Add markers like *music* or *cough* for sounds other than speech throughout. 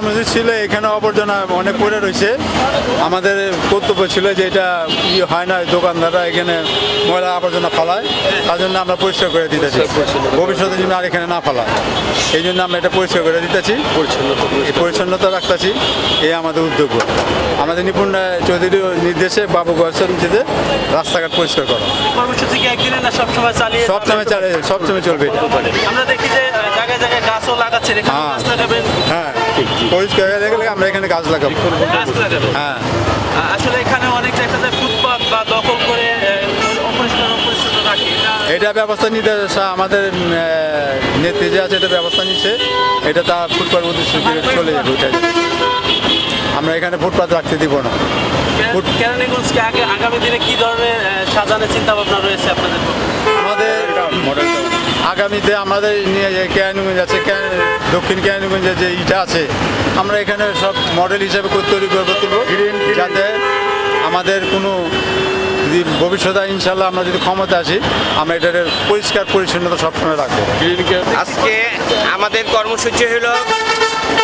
কর্মসূচি ছিল এখানে আবর্জনা অনেক পড়ে রয়েছে। আমাদের কর্তব্য ছিল যে এটা ই হয় না দোকানদাররা এখানে ময়লা আবর্জনা ফালায় তার জন্য আমরা পরিষ্কার করে দিতেছি। ভবিষ্যতে জন্য আর এখানে না ফালায় এই জন্য আমরা এটা পরিষ্কার করে দিতেছি। এই পরিচ্ছন্নতা রাখতেছি এই আমাদের উদ্যোগ। আমাদের নিপুণ রায় চৌধুরীর নির্দেশে বাবু গয়েশ্বর নিচেতে রাস্তাঘাট পরিষ্কার করা। কর্মসূচি কি একদিনে না সবসময় চালিয়ে সব সময় চালে সব চলবে আমরা দেখি যে জায়গায় জায়গায় গাছও লাগাচ্ছে হ্যাঁ। হ্যাঁ। পরিষ্কার হয়ে গেলে আমরা এখানে গাছ লাগাবো। হ্যাঁ। আসলে এখানে অনেক দেখা যায় ফুটপাত বা দখল করে অপরিষ্কার এটা- ব্যবস্থা নিতে সা- আমাদের নেত্রী যে আছে এটা ব্যবস্থা নিচ্ছে। এটা তার ফুটপাত উদ্দেশ্য চলে যাবে উঠে যাবে আমরা এখানে ফুটপাত রাখতে দিব না। কেরানীগঞ্জকে আগে আগামী দিনে কি ধরনের সাজানোর চিন্তা ভাবনা রয়েছে আপনাদের? আমাদের আগামীতে আমাদের নিয়ে যে কেরানীগঞ্জ আছে দক্ষিণ কেরানীগঞ্জে যে ইটা আছে আমরা এখানে সব মডেল হিসাবে তৈরি করব তুলব যাতে আমাদের কোনো যদি ভবিষ্যতে ইনশাল্লাহ আমরা যদি ক্ষমতা আসি আমরা এটার পরিষ্কার পরিচ্ছন্নতা সবসময় রাখব। আজকে আমাদের কর্মসূচি হলো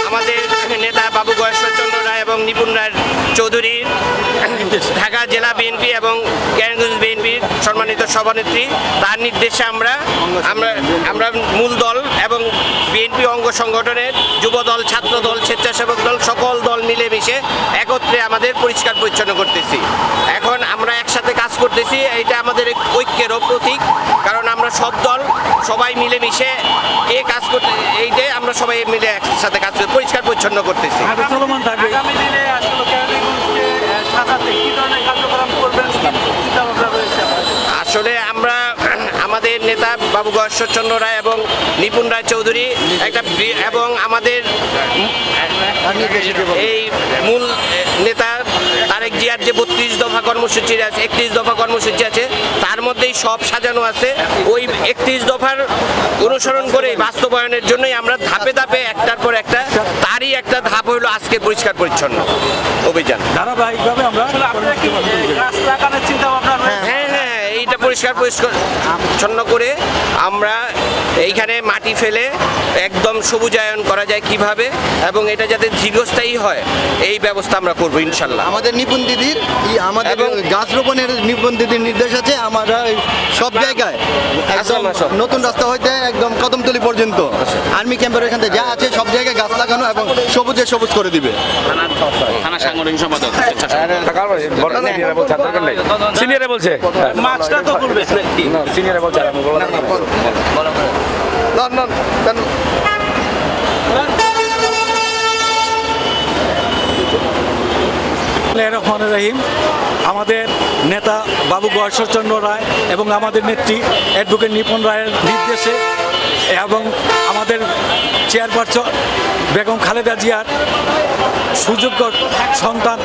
আমাদের নেতা বাবু গয়েশ্বরচন্দ্র রায় এবং নিপুণ রায় চৌধুরী, ঢাকা জেলা বিএনপি এবং কেরানীগঞ্জ বিএনপির সম্মানিত সভানেত্রী। তার নির্দেশে আমরা আমরা আমরা মূল দল এবং বিএনপি অঙ্গ সংগঠনের যুব দল ছাত্র দল স্বেচ্ছাসেবক দল সকল দল মিলেমিশে একত্রে আমাদের পরিষ্কার পরিচ্ছন্ন করতেছি। এখন আমরা একসাথে কাজ করতেছি, এইটা আমাদের ঐক্যেরও প্রতীক কারণ আমরা সব দল সবাই মিলেমিশে এ কাজ করতে এই যে আমরা সবাই মিলে একসাথে কাজ করে পরিষ্কার পরিচ্ছন্ন করতেছি। আগামী দিনে আসলে সাজাতে কি ধরনের কার্যক্রম করবেন? কি রয়েছে আসলে আমরা *clears throat* আমাদের নেতা বাবু গয়েশ্বরচন্দ্র রায় এবং নিপুণ রায় চৌধুরী একটা এবং আমাদের এই মূল নেতা তারেক জিয়ার যে বত্রিশ দফা কর্মসূচি আছে একত্রিশ দফা কর্মসূচি আছে তার মধ্যেই সব সাজানো আছে। ওই একত্রিশ দফার অনুসরণ করে বাস্তবায়নের জন্যই আমরা ধাপে ধাপে একটার পর একটা তারই একটা ধাপ হলো আজকে পরিষ্কার পরিচ্ছন্ন অভিযান। ধারাবাহিকভাবে আমরা চিন্তা ভাবনা হ্যাঁ হ্যাঁ এইটা পরিষ্কার পরিচ্ছন্ন করে আমরা এইখানে মাটি ফেলে একদম সবুজায়ন করা যায় কীভাবে এবং এটা যাতে দীর্ঘস্থায়ী হয় এই ব্যবস্থা আমরা করব ইনশাল্লাহ। আমাদের নিপুণ দিদির আমাদের এবং- গাছ রোপণের নিপুণ দিদির নির্দেশ আছে আমরা সব জায়গায় একদম। নতুন রাস্তা হইতে একদম কদমতলি পর্যন্ত। আর্মি ক্যাম্পের এখান থেকে যা আছে সব জায়গায় গাছ লাগানো এবং সবুজে সবুজ করে দিবে। থানা সাংগঠনিক সম্পাদক সিনিয়রে বলছে। মাছটা তো নাকি সিনিয়রে বলছে রহিম, আমাদের নেতা বাবু গয়েশ্বরচন্দ্র রায় এবং আমাদের নেত্রী অ্যাডভোকেট নিপন রায়ের নির্দেশে এবং আমাদের চেয়ারপারসন বেগম খালেদা জিয়ার সুযোগ্য সন্তান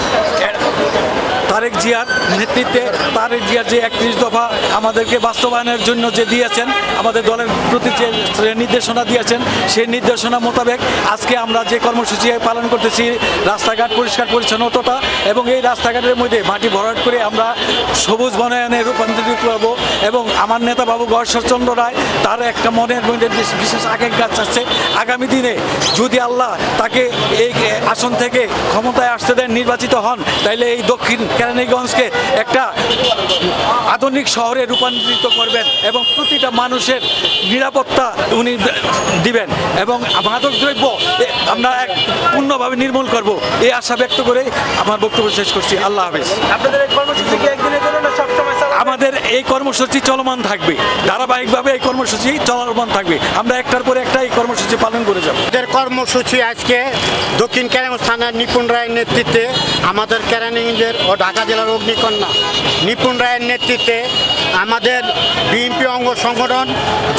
তারেক জিয়ার নেতৃত্বে তারেক জিয়ার যে একত্রিশ দফা আমাদেরকে বাস্তবায়নের জন্য যে দিয়েছেন, আমাদের দলের প্রতি যে নির্দেশনা দিয়েছেন, সেই নির্দেশনা মোতাবেক আজকে আমরা যে কর্মসূচি পালন করতেছি, রাস্তাঘাট পরিষ্কার পরিচ্ছন্নতা এবং এই রাস্তাঘাটের মধ্যে মাটি ভরাট করে আমরা সবুজ বনায়নে রূপান্তরিত করব এবং আমার নেতা বাবু গর্ষরচন্দ্র রায়, তার একটা মনের মধ্যে বিশ- বিশেষ আকাঙ্ক্ষা আছে। আগামী দিনে যদি আল্লাহ তাকে এই আসন থেকে ক্ষমতায় আসতে দেন, নির্বাচিত হন, তাইলে এই দক্ষিণ কেরানীগঞ্জকে একটা আধুনিক শহরে রূপান্তরিত করবেন এবং প্রতিটা মানুষের নিরাপত্তা উনি দিবেন এবং মাদক দ্রব্য আমরা এক পূর্ণভাবে নির্মূল করব এই আশা ব্যক্ত করে আমার বক্তব্য শেষ করছি আল্লাহ হাফেজ আপনাদের কর্মসূচি কি একদিনের জন্য? আমাদের এই কর্মসূচি চলমান থাকবে। ধারাবাহিকভাবে এই কর্মসূচি চলমান থাকবে। আমরা একটার পরে একটা এই কর্মসূচি পালন করে যাব। আমাদের কর্মসূচি আজকে দক্ষিণ কেরানীগঞ্জ থানার নিপুণ রায়ের নেতৃত্বে আমাদের কেরানীগঞ্জের ও ঢাকা জেলার অগ্নিকন্যা। নিপুণ রায়ের নেতৃত্বে আমাদের বিএনপি অঙ্গ সংগঠন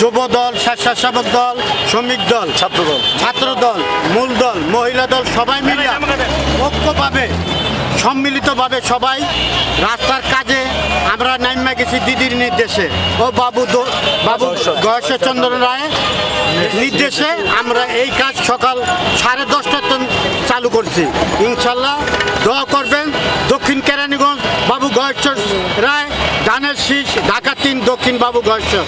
যুব দল স্বেচ্ছাসেবক দল শ্রমিক দল ছাত্র দল ছাত্র দল মূল দল মহিলা দল সবাই মিলে ঐক্যভাবে সম্মিলিতভাবে সবাই রাস্তার কাজে আমরা নাইমা গেছি দিদির নির্দেশে। ও বাবু বাবু গয়েশ্বরচন্দ্র রায়ের নির্দেশে আমরা এই কাজ সকাল সাড়ে দশটার চালু করছি। ইনশাল্লাহ দোয়া করবেন দক্ষিণ কেরানীগঞ্জ বাবু গয়েশ্বর রায়, ধানের শীষ, ঢাকা তিন, দক্ষিণ বাবু গয়েশ্বর।